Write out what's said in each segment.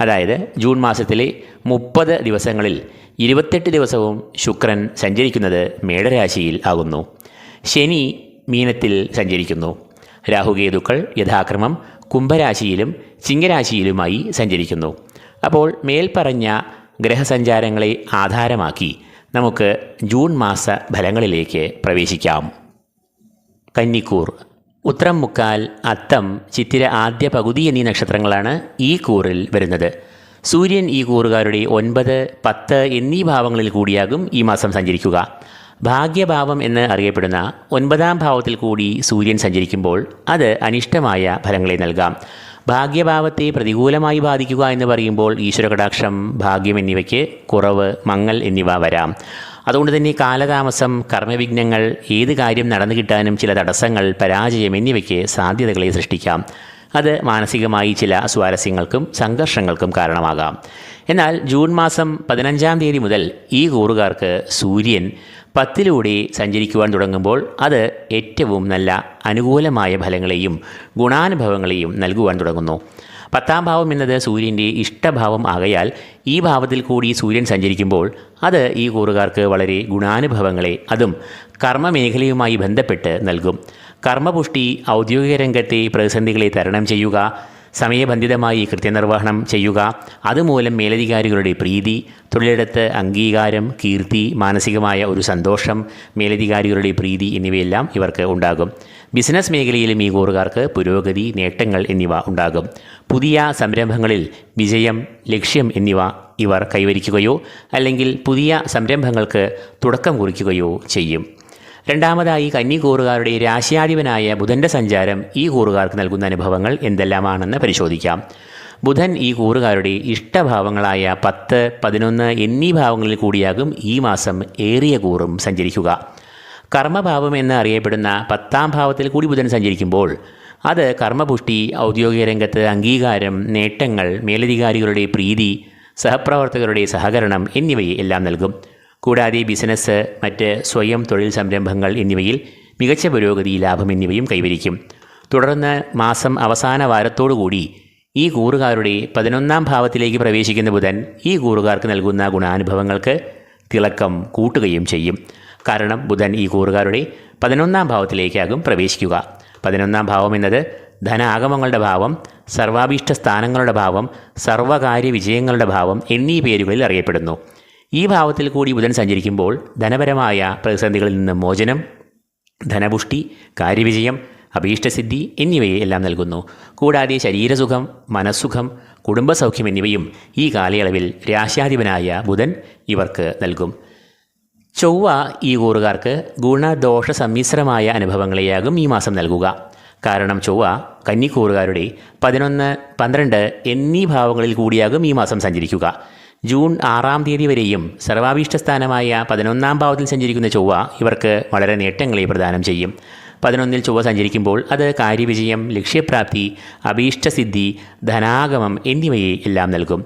അതായത് ജൂൺ മാസത്തിലെ മുപ്പത് ദിവസങ്ങളിൽ ഇരുപത്തെട്ട് ദിവസവും ശുക്രൻ സഞ്ചരിക്കുന്നത് മേടരാശിയിൽ ആകുന്നു. ശനി മീനത്തിൽ സഞ്ചരിക്കുന്നു. രാഹുകേതുക്കൾ യഥാക്രമം കുംഭരാശിയിലും ചിങ്ങരാശിയിലുമായി സഞ്ചരിക്കുന്നു. അപ്പോൾ മേൽപ്പറഞ്ഞ ഗ്രഹസഞ്ചാരങ്ങളെ ആധാരമാക്കി നമുക്ക് ജൂൺ മാസ ഫലങ്ങളിലേക്ക് പ്രവേശിക്കാം. കന്നിക്കൂർ ഉത്രം മുക്കാൽ അത്തം ചിത്തിര ആദ്യ പകുതി എന്നീ നക്ഷത്രങ്ങളാണ് ഈ കൂറിൽ വരുന്നത്. സൂര്യൻ ഈ കൂറുകാരുടെ ഒൻപത് പത്ത് എന്നീ ഭാവങ്ങളിൽ കൂടിയാകും ഈ മാസം സഞ്ചരിക്കുക. ഭാഗ്യഭാവം എന്ന് അറിയപ്പെടുന്ന ഒൻപതാം ഭാവത്തിൽ കൂടി സൂര്യൻ സഞ്ചരിക്കുമ്പോൾ അത് അനിഷ്ടമായ ഫലങ്ങളെ നൽകാം. ഭാഗ്യഭാവത്തെ പ്രതികൂലമായി ബാധിക്കുക എന്ന് പറയുമ്പോൾ ഈശ്വരകടാക്ഷം ഭാഗ്യം എന്നിവയ്ക്ക് കുറവ് മങ്ങൽ എന്നിവ വരാം. അതുകൊണ്ട് തന്നെ കാലതാമസം കർമ്മവിഘ്നങ്ങൾ ഏത് കാര്യം നടന്നു കിട്ടാനും ചില തടസ്സങ്ങൾ പരാജയം എന്നിവയ്ക്ക് സാധ്യതകളെ സൃഷ്ടിക്കാം. അത് മാനസികമായി ചില സ്വാരസ്യങ്ങൾക്കും സംഘർഷങ്ങൾക്കും കാരണമാകാം. എന്നാൽ ജൂൺ മാസം പതിനഞ്ചാം തീയതി മുതൽ ഈ കൂറുകാർക്ക് സൂര്യൻ പത്തിലൂടെ സഞ്ചരിക്കുവാൻ തുടങ്ങുമ്പോൾ അത് ഏറ്റവും നല്ല അനുകൂലമായ ഫലങ്ങളെയും ഗുണാനുഭവങ്ങളെയും നൽകുവാൻ തുടങ്ങുന്നു. പത്താം ഭാവം എന്നത് സൂര്യന്റെ ഇഷ്ടഭാവം ആകയാൽ ഈ ഭാവത്തിൽ കൂടി സൂര്യൻ സഞ്ചരിക്കുമ്പോൾ അത് ഈ കൂറുകാർക്ക് വളരെ ഗുണാനുഭവങ്ങളെ അതും കർമ്മമേഖലയുമായി ബന്ധപ്പെട്ട് നൽകും. കർമ്മപുഷ്ടി ഔദ്യോഗിക രംഗത്തെ പ്രതിസന്ധികളെ തരണം ചെയ്യുക സമയബന്ധിതമായി കൃത്യനിർവഹണം ചെയ്യുക അതുമൂലം മേലധികാരികളുടെ പ്രീതി തൊഴിലിടത്ത് അംഗീകാരം കീർത്തി മാനസികമായ ഒരു സന്തോഷം മേലധികാരികളുടെ പ്രീതി എന്നിവയെല്ലാം ഇവർക്ക് ഉണ്ടാകും. ബിസിനസ് മേഖലയിലും ഈ കൂറുകാർക്ക് പുരോഗതി നേട്ടങ്ങൾ എന്നിവ ഉണ്ടാകും. പുതിയ സംരംഭങ്ങളിൽ വിജയം ലക്ഷ്യം എന്നിവ ഇവർ കൈവരിക്കുകയോ അല്ലെങ്കിൽ പുതിയ സംരംഭങ്ങൾക്ക് തുടക്കം കുറിക്കുകയോ ചെയ്യും. രണ്ടാമതായി കന്നി കൂറുകാരുടെ രാശ്യാധിപനായ ബുധന്റെ സഞ്ചാരം ഈ കൂറുകാർക്ക് നൽകുന്ന അനുഭവങ്ങൾ എന്തെല്ലാമാണെന്ന് പരിശോധിക്കാം. ബുധൻ ഈ കൂറുകാരുടെ ഇഷ്ടഭാവങ്ങളായ പത്ത് പതിനൊന്ന് എന്നീ ഭാവങ്ങളിൽ കൂടിയാകും ഈ മാസം ഏറിയ കൂറും സഞ്ചരിക്കുക. കർമ്മഭാവം എന്ന് അറിയപ്പെടുന്ന പത്താം ഭാവത്തിൽ കൂടി ബുധൻ സഞ്ചരിക്കുമ്പോൾ അത് കർമ്മപുഷ്ടി ഔദ്യോഗിക രംഗത്ത് അംഗീകാരം നേട്ടങ്ങൾ മേലധികാരികളുടെ പ്രീതി സഹപ്രവർത്തകരുടെ സഹകരണം എന്നിവയെ എല്ലാം നൽകും. കൂടാതെ ബിസിനസ് മറ്റ് സ്വയം തൊഴിൽ സംരംഭങ്ങൾ എന്നിവയിൽ മികച്ച പുരോഗതി ലാഭം എന്നിവയും കൈവരിക്കും. തുടർന്ന് മാസം അവസാന വാരത്തോടുകൂടി ഈ കൂറുകാരുടെ പതിനൊന്നാം ഭാവത്തിലേക്ക് പ്രവേശിക്കുന്ന ബുധൻ ഈ കൂറുകാർക്ക് നൽകുന്ന ഗുണാനുഭവങ്ങൾക്ക് തിളക്കം കൂട്ടുകയും ചെയ്യും. കാരണം ബുധൻ ഈ കൂറുകാരുടെ പതിനൊന്നാം ഭാവത്തിലേക്കാകും പ്രവേശിക്കുക. പതിനൊന്നാം ഭാവം എന്നത് ധനാഗമങ്ങളുടെ ഭാവം സർവാഭീഷ്ട സ്ഥാനങ്ങളുടെ ഭാവം സർവകാര്യ വിജയങ്ങളുടെ ഭാവം എന്നീ പേരുകളിൽ അറിയപ്പെടുന്നു. ഈ ഭാവത്തിൽ കൂടി ബുധൻ സഞ്ചരിക്കുമ്പോൾ ധനപരമായ പ്രതിസന്ധികളിൽ നിന്ന് മോചനം ധനപുഷ്ടി കാര്യവിജയം അഭീഷ്ടസിദ്ധി എന്നിവയെ എല്ലാം നൽകുന്നു. കൂടാതെ ശരീരസുഖം മനസ്സുഖം കുടുംബസൗഖ്യം എന്നിവയും ഈ കാലയളവിൽ രാശ്യാധിപനായ ബുധൻ ഇവർക്ക് നൽകും. ചൊവ്വ ഈ കൂറുകാർക്ക് ഗുണദോഷ സമ്മിശ്രമായ അനുഭവങ്ങളെയാകും ഈ മാസം നൽകുക. കാരണം ചൊവ്വ കന്നിക്കൂറുകാരുടെ പതിനൊന്ന് പന്ത്രണ്ട് എന്നീ ഭാവങ്ങളിൽ കൂടിയാകും ഈ മാസം സഞ്ചരിക്കുക. ജൂൺ ആറാം തീയതി വരെയും സർവാഭീഷ്ടസ്ഥാനമായ പതിനൊന്നാം ഭാവത്തിൽ സഞ്ചരിക്കുന്ന ചൊവ്വ ഇവർക്ക് വളരെ നേട്ടങ്ങളെ പ്രദാനം ചെയ്യും. പതിനൊന്നിൽ ചൊവ്വ സഞ്ചരിക്കുമ്പോൾ അത് കാര്യവിജയം ലക്ഷ്യപ്രാപ്തി അഭീഷ്ടസിദ്ധി ധനാഗമം എന്നിവയെ എല്ലാം നൽകും.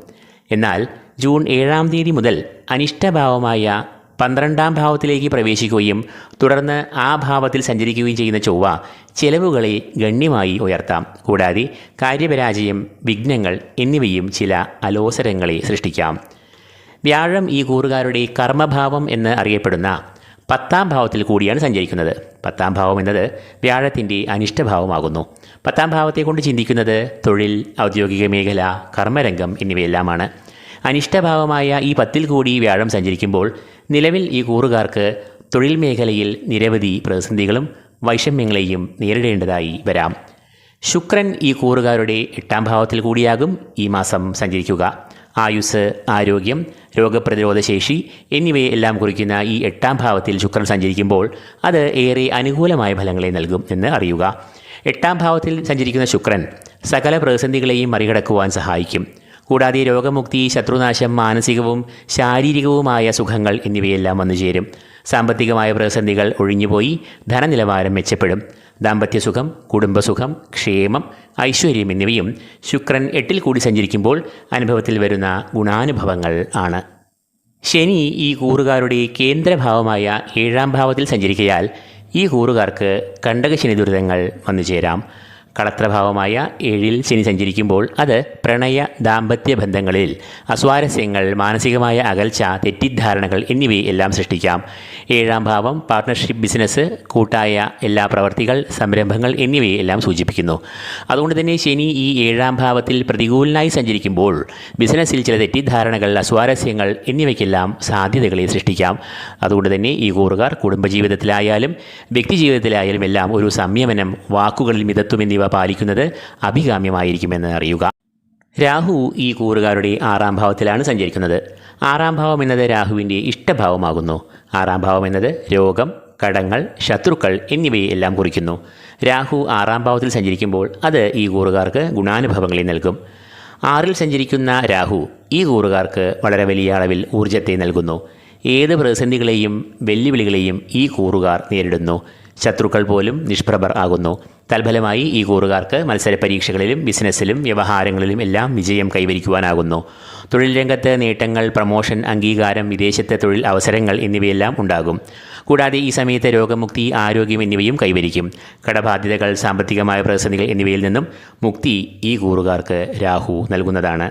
എന്നാൽ ജൂൺ ഏഴാം തീയതി മുതൽ അനിഷ്ടഭാവമായ പന്ത്രണ്ടാം ഭാവത്തിലേക്ക് പ്രവേശിക്കുകയും തുടർന്ന് ആ ഭാവത്തിൽ സഞ്ചരിക്കുകയും ചെയ്യുന്ന ചൊവ്വ ചെലവുകളെ ഗണ്യമായി ഉയർത്താം. കൂടാതെ കാര്യപരാജയം വിഘ്നങ്ങൾ എന്നിവയും ചില അലോസരങ്ങളെ സൃഷ്ടിക്കാം. വ്യാഴം ഈ കൂറുകാരുടെ കർമ്മഭാവം എന്ന് അറിയപ്പെടുന്ന പത്താം ഭാവത്തിൽ കൂടിയാണ് സഞ്ചരിക്കുന്നത്. പത്താം ഭാവം എന്നത് വ്യാഴത്തിന്റെ അനിഷ്ടഭാവമാകുന്നു. പത്താം ഭാവത്തെ കൊണ്ട് ചിന്തിക്കുന്നത് തൊഴിൽ ഔദ്യോഗിക മേഖല കർമ്മരംഗം എന്നിവയെല്ലാമാണ്. അനിഷ്ടഭാവമായ ഈ പത്തിൽ കൂടി വ്യാഴം സഞ്ചരിക്കുമ്പോൾ നിലവിൽ ഈ കൂറുകാർക്ക് തൊഴിൽ മേഖലയിൽ നിരവധി പ്രതിസന്ധികളും വൈഷമ്യങ്ങളെയും നേരിടേണ്ടതായി വരാം. ശുക്രൻ ഈ കൂറുകാരുടെ എട്ടാം ഭാവത്തിൽ കൂടിയാകും ഈ മാസം സഞ്ചരിക്കുക. ആയുസ് ആരോഗ്യം രോഗപ്രതിരോധ ശേഷി എന്നിവയെല്ലാം കുറിക്കുന്ന ഈ എട്ടാം ഭാവത്തിൽ ശുക്രൻ സഞ്ചരിക്കുമ്പോൾ അത് ഏറെ അനുകൂലമായ ഫലങ്ങളെ നൽകും എന്ന് അറിയുക. എട്ടാം ഭാവത്തിൽ സഞ്ചരിക്കുന്ന ശുക്രൻ സകല പ്രതിസന്ധികളെയും മറികടക്കുവാൻ സഹായിക്കും. കൂടാതെ രോഗമുക്തി ശത്രുനാശം മാനസികവും ശാരീരികവുമായ സുഖങ്ങൾ എന്നിവയെല്ലാം വന്നു ചേരും. സാമ്പത്തികമായ പ്രതിസന്ധികൾ ഒഴിഞ്ഞുപോയി ധനനിലവാരം മെച്ചപ്പെടും. ദാമ്പത്യസുഖം കുടുംബസുഖം ക്ഷേമം ഐശ്വര്യം എന്നിവയും ശുക്രൻ എട്ടിൽ കൂടി സഞ്ചരിക്കുമ്പോൾ അനുഭവത്തിൽ വരുന്ന ഗുണാനുഭവങ്ങൾ ആണ്. ശനി ഈ കൂറുകാരുടെ കേന്ദ്രഭാവമായ ഏഴാം ഭാവത്തിൽ സഞ്ചരിക്കയാൽ ഈ കൂറുകാർക്ക് കണ്ടകശനി ദുരിതങ്ങൾ വന്നു ചേരാം. കളത്രഭാവമായ ഏഴിൽ ശനി സഞ്ചരിക്കുമ്പോൾ അത് പ്രണയ ദാമ്പത്യ ബന്ധങ്ങളിൽ അസ്വാരസ്യങ്ങൾ മാനസികമായ അകൽച്ച തെറ്റിദ്ധാരണകൾ എന്നിവയെ എല്ലാം സൃഷ്ടിക്കാം. ഏഴാം ഭാവം പാർട്ട്ണർഷിപ്പ് ബിസിനസ് കൂട്ടായ എല്ലാ പ്രവർത്തികൾ സംരംഭങ്ങൾ എന്നിവയെ എല്ലാം സൂചിപ്പിക്കുന്നു. അതുകൊണ്ട് തന്നെ ശനി ഈ ഏഴാം ഭാവത്തിൽ പ്രതികൂലനായി സഞ്ചരിക്കുമ്പോൾ ബിസിനസ്സിൽ ചില തെറ്റിദ്ധാരണകൾ അസ്വാരസ്യങ്ങൾ എന്നിവയ്ക്കെല്ലാം സാധ്യതകളെ സൃഷ്ടിക്കാം. അതുകൊണ്ട് തന്നെ ഈ കൂറുകാർ കുടുംബജീവിതത്തിലായാലും വ്യക്തിജീവിതത്തിലായാലും എല്ലാം ഒരു സംയമനം വാക്കുകളിൽ മിതത്വം എന്നിവ പാലിക്കുന്നത് അഭികാമ്യമായിരിക്കുമെന്ന് അറിയുക. രാഹു ഈ കൂറുകാരുടെ ആറാം ഭാവത്തിലാണ് സഞ്ചരിക്കുന്നത്. ആറാം ഭാവം എന്നത് രാഹുവിന്റെ ഇഷ്ടഭാവമാകുന്നു. ആറാം ഭാവം എന്നത് രോഗം കടങ്ങൾ ശത്രുക്കൾ എന്നിവയെല്ലാം കുറിക്കുന്നു. രാഹു ആറാം ഭാവത്തിൽ സഞ്ചരിക്കുമ്പോൾ അത് ഈ കൂറുകാർക്ക് ഗുണാനുഭവങ്ങളെ നൽകും. ആറിൽ സഞ്ചരിക്കുന്ന രാഹു ഈ കൂറുകാർക്ക് വളരെ വലിയ അളവിൽ ഊർജത്തെ നൽകുന്നു. ഏത് പ്രതിസന്ധികളെയും വെല്ലുവിളികളെയും ഈ കൂറുകാർ നേരിടുന്നു. ശത്രുക്കൾ പോലും നിഷ്പ്രഭർ ആകുന്നു. തൽഫലമായി ഈ കൂറുകാർക്ക് മത്സര പരീക്ഷകളിലും ബിസിനസ്സിലും വ്യവഹാരങ്ങളിലും എല്ലാം വിജയം കൈവരിക്കുവാനാകുന്നു. തൊഴിൽ രംഗത്ത് നേട്ടങ്ങൾ പ്രമോഷൻ അംഗീകാരം വിദേശത്തെ തൊഴിൽ അവസരങ്ങൾ എന്നിവയെല്ലാം ഉണ്ടാകും. കൂടാതെ ഈ സമയത്ത് രോഗമുക്തി ആരോഗ്യം എന്നിവയും കൈവരിക്കും. കടബാധ്യതകൾ സാമ്പത്തികമായ പ്രതിസന്ധികൾ എന്നിവയിൽ നിന്നും മുക്തി ഈ കൂറുകാർക്ക് രാഹു നൽകുന്നതാണ്.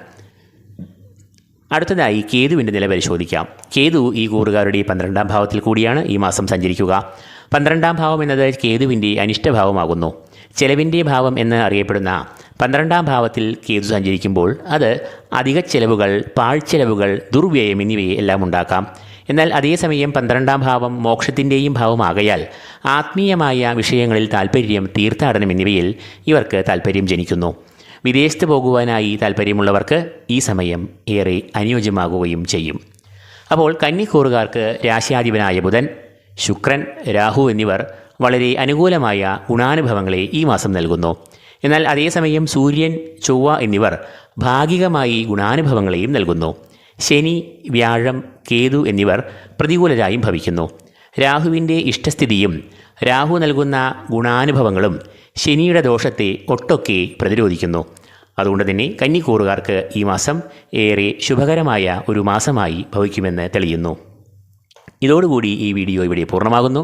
അടുത്തതായി കേതുവിന്റെ നില പരിശോധിക്കാം. കേതു ഈ കൂറുകാരുടെ പന്ത്രണ്ടാം ഭാവത്തിൽ കൂടിയാണ് ഈ മാസം സഞ്ചരിക്കുക. പന്ത്രണ്ടാം ഭാവം എന്നത് കേതുവിന്റെ അനിഷ്ടഭാവമാകുന്നു ചെലവിന്റെ ഭാവം എന്ന് അറിയപ്പെടുന്ന പന്ത്രണ്ടാം ഭാവത്തിൽ കേതു സഞ്ചരിക്കുമ്പോൾ അത് അധിക ചെലവുകൾ പാഴ്ചെലവുകൾ ദുർവ്യയം എന്നിവയെ എല്ലാം ഉണ്ടാക്കാം. എന്നാൽ അതേസമയം പന്ത്രണ്ടാം ഭാവം മോക്ഷത്തിന്റെയും ഭാവമാകയാൽ ആത്മീയമായ വിഷയങ്ങളിൽ താല്പര്യം തീർത്ഥാടനം എന്നിവയിൽ ഇവർക്ക് താല്പര്യം ജനിക്കുന്നു. വിദേശത്ത് പോകുവാനായി താല്പര്യമുള്ളവർക്ക് ഈ സമയം ഏറെ അനുയോജ്യമാകുകയും ചെയ്യും. അപ്പോൾ കന്നിക്കൂറുകാർക്ക് രാശിയാധിപനായ ബുധൻ ശുക്രൻ രാഹു എന്നിവർ വളരെ അനുകൂലമായ ഗുണാനുഭവങ്ങളെ ഈ മാസം നൽകുന്നു. എന്നാൽ അതേസമയം സൂര്യൻ ചൊവ്വ എന്നിവർ ഭാഗികമായി ഗുണാനുഭവങ്ങളെയും നൽകുന്നു. ശനി വ്യാഴം കേതു എന്നിവർ പ്രതികൂലരായും ഭവിക്കുന്നു. രാഹുവിന്റെ ഇഷ്ടസ്ഥിതിയും രാഹു നൽകുന്ന ഗുണാനുഭവങ്ങളും ശനിയുടെ ദോഷത്തെ ഒട്ടൊക്കെ പ്രതിരോധിക്കുന്നു. അതുകൊണ്ട് തന്നെ കന്നിക്കൂറുകാർക്ക് ഈ മാസം ഏറെ ശുഭകരമായ ഒരു മാസമായി ഭവിക്കുമെന്ന് തെളിയുന്നു. ഇതോടുകൂടി ഈ വീഡിയോ ഇവിടെ പൂർണമാകുന്നു.